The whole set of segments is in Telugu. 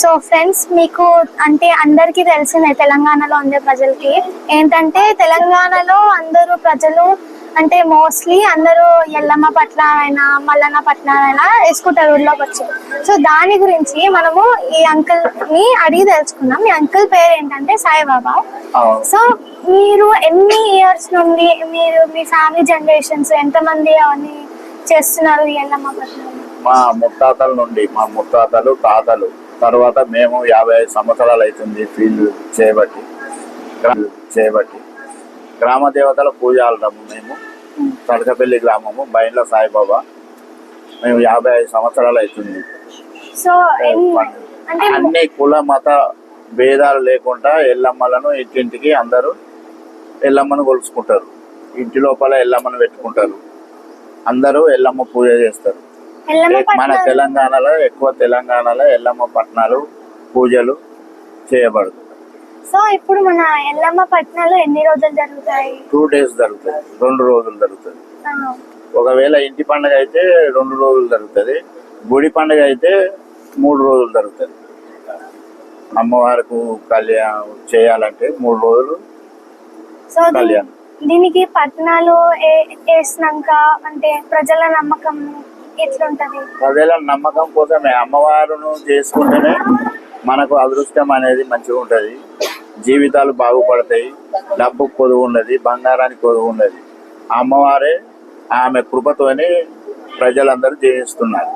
సో ఫ్రెండ్స్ మీకు అంటే అందరికీ తెలిసిందే తెలంగాణలో ఉండే ప్రజలకి ఏంటంటే తెలంగాణలో అందరూ ప్రజలు అంటే మోస్ట్లీ అందరూ ఎల్లమ్మ పట్ల అయినా మల్లన్న పట్ల అయినా వేసుకుంటారు ఊర్లోకి వచ్చి. సో దాని గురించి మనము ఈ అంకుల్ని అడిగి తెలుసుకుందాం. మీ అంకుల్ పేరు ఏంటంటే సాయిబాబా. సో మీరు ఎన్ని ఇయర్స్ నుండి మీరు మీ ఫ్యామిలీ జనరేషన్స్ ఎంతమంది అవన్నీ చేస్తున్నారు ఎల్లమ్మ పట్ల మా ముత్తాతల నుండి మా ముత్తాతలు తాతలు. తర్వాత మేము యాభై ఐదు సంవత్సరాలు అవుతుంది ఫీల్డ్ చేయబట్టి చేయబట్టి గ్రామ దేవతల పూజ ఆడము మేము. తడకపల్లి గ్రామము బైండ్ల సాయిబాబా. మేము యాభై ఐదు సంవత్సరాలు అవుతుంది. అన్ని కుల మత భేదాలు లేకుండా ఎల్లమ్మలను ఇంటింటికి అందరూ ఎల్లమ్మను కొలుసుకుంటారు ఇంటి లోపల ఎల్లమ్మను పెట్టుకుంటారు. అందరూ ఎల్లమ్మ పూజ చేస్తారు. మన తెలంగాణలో ఎక్కువ తెలంగాణలో ఎల్లమ్మ పట్నాలు పూజలు చేయబడదు. సో ఇప్పుడు మన ఎల్లమ్మ పట్నాలు ఎన్ని రోజులు జరుగుతాయి? టూ డేస్ జరుగుతుంది రెండు రోజులు జరుగుతుంది ఒకవేళ ఇంటి పండుగ అయితే రెండు రోజులు జరుగుతుంది గుడి పండుగ అయితే మూడు రోజులు జరుగుతుంది అమ్మవారికి కళ్యాణం చేయాలంటే మూడు రోజులు సో కళ్యాణం. దీనికి పట్నాలు ఏ- వేసినాక అంటే ప్రజల నమ్మకం ఎట్లుంటది? నమ్మకం కోసమే అమ్మవారును చేసుకుంటేనే మనకు అదృష్టం అనేది మంచిగా ఉంటది. జీవితాలు బాగుపడతాయి. డబ్బు కొదువు ఉన్నది బంగారానికి కొదువు ఉన్నది అమ్మవారే ఆమె కృపతోనే ప్రజలందరూ జీవిస్తున్నారు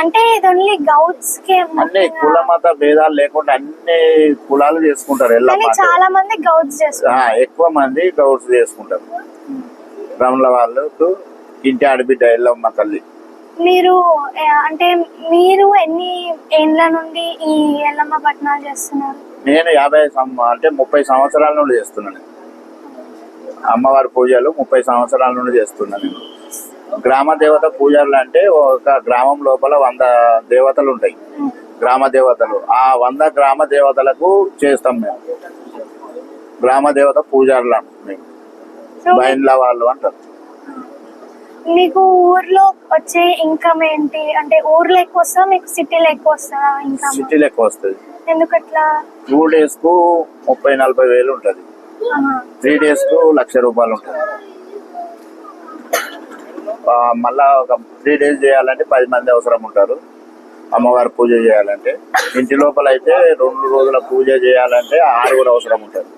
అంటే అన్ని కుల మత భేదాలు లేకుండా అన్ని కులాలు చేసుకుంటారు. చాలా మంది ఆ, ఎక్కువ మంది గౌడ్స్ చేసుకుంటారు. రమల వాళ్ళకు ఇంటి ఆడబిడ్డ ఎల్లమ్మ తల్లి. మీరు అంటే మీరు ఎన్ని ఏండ్ల నుండి ఈ ఎల్లమ్మ పట్నాలు చేస్తున్నారు? నేను యాభై అంటే ముప్పై సంవత్సరాల నుండి చేస్తున్నాను అమ్మవారి పూజలు ముప్పై సంవత్సరాల నుండి చేస్తున్నాను నేను. గ్రామ దేవత పూజలు అంటే ఒక గ్రామం లోపల వంద దేవతలు ఉంటాయి. గ్రామ దేవతలు. ఆ వంద గ్రామ దేవతలకు చేస్తాం మేము. గ్రామ దేవత పూజారులు అంటాం మేము బైండ్ల వాళ్ళు అంటారు. మీకు ఊర్లో వచ్చే ఇన్కమ్ ఏంటి? అంటే ఊర్లో ఎక్కువ వస్తుందా? మీకు సిటీలో ఎక్కువ వస్తుందా ఇన్కమ్ సిటీలో ఎక్కువ వస్తుంది. ఎందుకట్లా? టూ డేస్కు ముప్పై నలభై వేలు ఉంటది. త్రీ డేస్కు లక్ష రూపాయలు ఉంటుంది. మళ్ళా ఒక త్రీ డేస్ చేయాలంటే పది మంది అవసరం ఉంటారు. అమ్మవారి పూజ చేయాలంటే. ఇంటి లోపల అయితే రెండు రోజుల పూజ చేయాలంటే ఆరుగురు అవసరం ఉంటారు.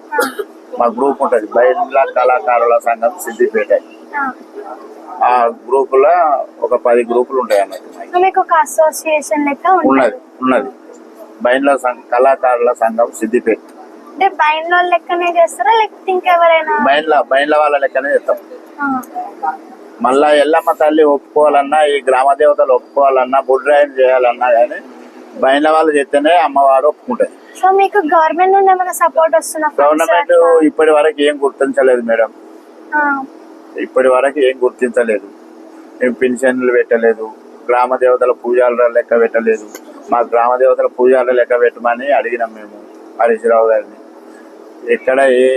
మా గ్రూప్ ఉంటుంది. బయట కళాకారుల సంఘం సిద్దిపేట. ఆ. గ్రూప్ ఒక పది గ్రూపులు ఉంటాయి అన్నట్టు మీకు ఒక అసోసియేషన్ లెక్క ఉన్నది ఉన్నది బయట కళాకారుల సంఘం సిద్దిపేట అంటే లెక్కనే చేస్తారా లేకపోతే ఇంకెవరైనా వాళ్ళ లెక్కనే చేస్తాం. మళ్ళా ఎల్లమ్మ తల్లి ఒప్పుకోవాలన్నా ఈ గ్రామ దేవతలు ఒప్పుకోవాలన్నా బుడ్రాయిని చేయాలన్నా కానీ బయట వాళ్ళు చెప్తేనే అమ్మవారు ఒప్పుకుంటాయి సో మీకు గవర్నమెంట్ నుండి ఏమైనా సపోర్ట్ వస్తుందా గవర్నమెంట్? ఇప్పటి వరకు ఏం గుర్తించలేదు మేడం. ఇప్పటి వరకు ఏం గుర్తించలేదు. మేము పెన్షన్లు పెట్టలేదు. గ్రామ దేవతల పూజాల లెక్క పెట్టలేదు. మా గ్రామ దేవతల పూజాల లెక్క పెట్టమని అడిగినాం మేము హరీష్ రావు గారిని. ఎక్కడ ఏ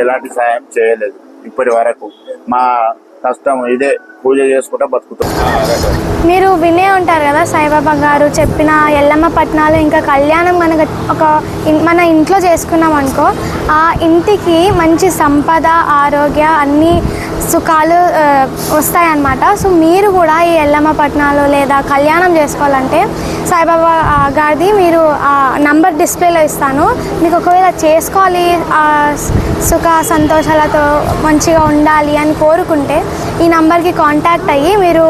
ఎలాంటి సాయం చేయలేదు ఇప్పటి వరకు. మా కష్టం ఇదే. పూజ చేసుకుంటా బతుకుతాం. మీరు వినే ఉంటారు కదా సాయిబాబా గారు చెప్పిన ఎల్లమ్మ పట్నాలు ఇంకా కళ్యాణం కనుక ఒక మన ఇంట్లో చేసుకున్నాం అనుకో ఆ ఇంటికి మంచి సంపద ఆరోగ్య అన్ని సుఖాలు వస్తాయన్నమాట. సో మీరు కూడా ఈ ఎల్లమ్మ పట్నాలు లేదా కళ్యాణం చేసుకోవాలంటే సాయిబాబా ఆ, గారిది మీరు ఆ నంబర్ డిస్ప్లేలో ఇస్తాను. మీకు ఒకవేళ చేసుకోవాలి ఆ, సుఖ సంతోషాలతో మంచిగా ఉండాలి అని కోరుకుంటే ఈ నంబర్కి కాంటాక్ట్ అయ్యి మీరు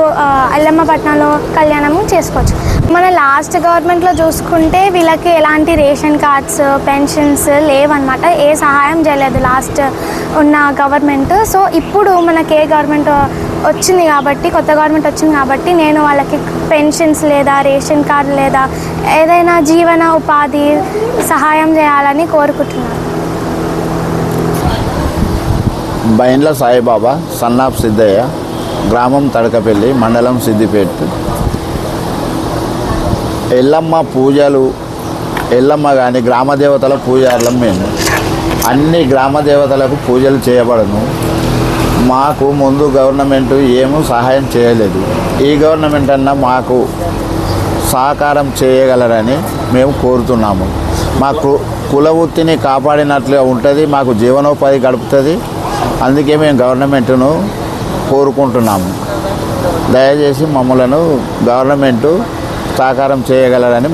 అల్లమ్మపట్నంలో కళ్యాణము చేసుకోవచ్చు. మన లాస్ట్ గవర్నమెంట్లో చూసుకుంటే వీళ్ళకి ఎలాంటి రేషన్ కార్డ్స్ పెన్షన్స్ లేవన్నమాట. ఏ సహాయం చేయలేదు లాస్ట్ ఉన్న గవర్నమెంట్ సో ఇప్పుడు మనకి ఏ గవర్నమెంట్ వచ్చింది కాబట్టి కొత్త గవర్నమెంట్ వచ్చింది కాబట్టి నేను వాళ్ళకి పెన్షన్స్ లేదా రేషన్ కార్డు లేదా ఏదైనా జీవన ఉపాధి సహాయం చేయాలని కోరుకుంటున్నాను. Baindla Saibaba son of Siddaiah. గ్రామం తడకపల్లి మండలం సిద్దిపేట. ఎల్లమ్మ పూజలు ఎల్లమ్మ కానీ గ్రామ దేవతల పూజారులం మేము. అన్ని గ్రామ దేవతలకు పూజలు చేయబడను. మాకు ముందు గవర్నమెంట్ ఏమీ సహాయం చేయలేదు. ఈ గవర్నమెంట్ అన్న మాకు సహకారం చేయగలరని మేము కోరుతున్నాము. మా కుల వృత్తిని కాపాడినట్లుగా ఉంటుంది మాకు జీవనోపాధి గడుపుతుంది. అందుకే మేము గవర్నమెంట్ను కోరుకుంటున్నాము. దయచేసి మమ్మలను గవర్నమెంటు సహకారం చేయగలరని